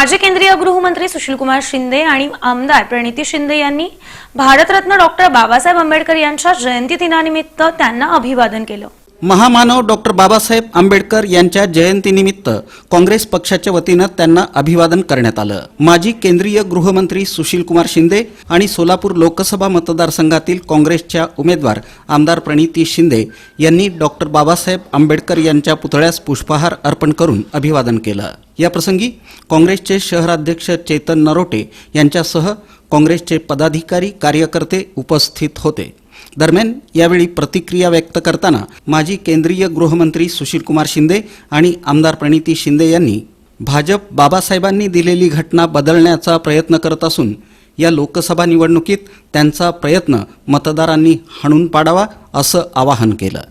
माजी केंद्रीय गृहमंत्री सुशीलकुमार शिंदे आणि आमदार प्रणिती शिंदे यांनी भारतरत्न डॉक्टर बाबासाहेब आंबेडकर यांच्या जयंती दिनानिमित्त त्यांना अभिवादन केलं. महामानव डॉक्टर बाबासाहेब आंबेडकर यांच्या जयंतीनिमित्त काँग्रेस पक्षाच्या वतीनं त्यांना अभिवादन करण्यात आलं. माजी केंद्रीय गृहमंत्री सुशीलकुमार शिंदे आणि सोलापूर लोकसभा मतदारसंघातील काँग्रेसच्या उमेदवार आमदार प्रणिती शिंदे यांनी डॉक्टर बाबासाहेब आंबेडकर यांच्या पुतळ्यास पुष्पहार अर्पण करून अभिवादन केलं. याप्रसंगी काँग्रेसचे शहराध्यक्ष चेतन नरोटे यांच्यासह काँग्रेसचे पदाधिकारी कार्यकर्ते उपस्थित होते. दरम्यान यावेळी प्रतिक्रिया व्यक्त करताना माजी केंद्रीय गृहमंत्री सुशीलकुमार शिंदे आणि आमदार प्रणिती शिंदे यांनी भाजप बाबासाहेबांनी दिलेली घटना बदलण्याचा प्रयत्न करत असून या लोकसभा निवडणुकीत त्यांचा प्रयत्न मतदारांनी हाणून पाडावा असं आवाहन केलं.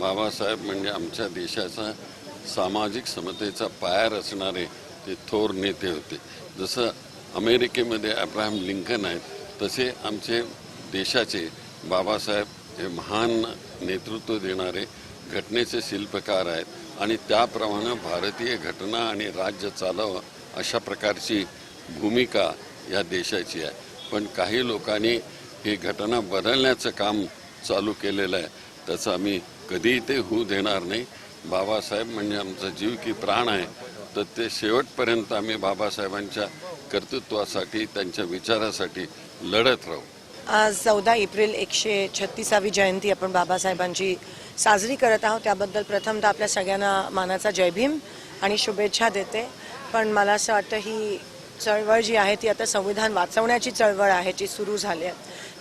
बाबासाहेब म्हणजे आमच्या देशाचा सामाजिक समतेचा पाया रचणारे ते थोर नेते होते. जसं अमेरिकेमध्ये अब्राहम लिंकन आहेत तसे आमचे देशाचे बाबासाहेब हे महान नेतृत्व देणारे घटनेचे शिल्पकार आहेत आणि त्याप्रमाणे भारतीय घटना आणि राज्य चालावं अशा प्रकारची भूमिका या देशाची आहे. पण काही लोकांनी ही घटना बदलण्याचं काम चालू केलेलं आहे. त्याचं आम्ही कधीही ते होऊ देणार नाही. बाबासाहेब म्हणजे आमचा जीव की प्राण आहे तर ते शेवटपर्यंत आम्ही बाबासाहेबांच्या कर्तृत्वासाठी त्यांच्या विचारासाठी लढत राहू. आज चौदा एप्रिल एकशे छत्तीसावी जयंती आपण बाबासाहेबांची साजरी करत आहोत. त्याबद्दल प्रथमतः आपल्या सगळ्यांना मानाचा जयभीम आणि शुभेच्छा देते. पण मला असं वाटतं ही चळवळ जी आहे ती आता संविधान वाचवण्याची चळवळ आहे जी सुरू झाली आहे.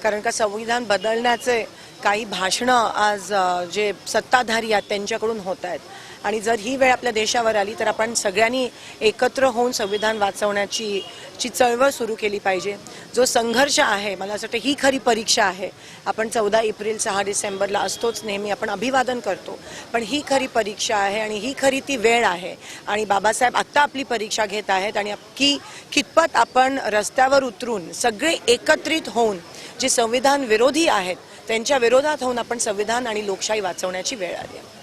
कारण का संविधान बदलण्याचे काही भाषणं आज जे सत्ताधारी आहेत त्यांच्याकडून होत आहेत. आणि जर ही वेळ आपल्या देशावर आली तर आपण सगळ्यांनी एकत्र होऊन संविधान वाचवण्याची ची चळवळ सुरू केली पाहिजे. जो संघर्ष आहे मला असं वाटतं ही खरी परीक्षा आहे. आपण चौदा एप्रिल सहा डिसेंबरला असतोच नेहमी आपण अभिवादन करतो. पण ही खरी परीक्षा आहे आणि ही खरी ती वेळ आहे. आणि बाबासाहेब आत्ता आपली परीक्षा घेत आहेत आणि की कितपत आपण रस्त्यावर उतरून सगळे एकत्रित होऊन जे संविधान विरोधी आहेत त्यांच्या विरोधात होऊन आपण संविधान आणि लोकशाही वाचवण्याची वेळ आली आहे.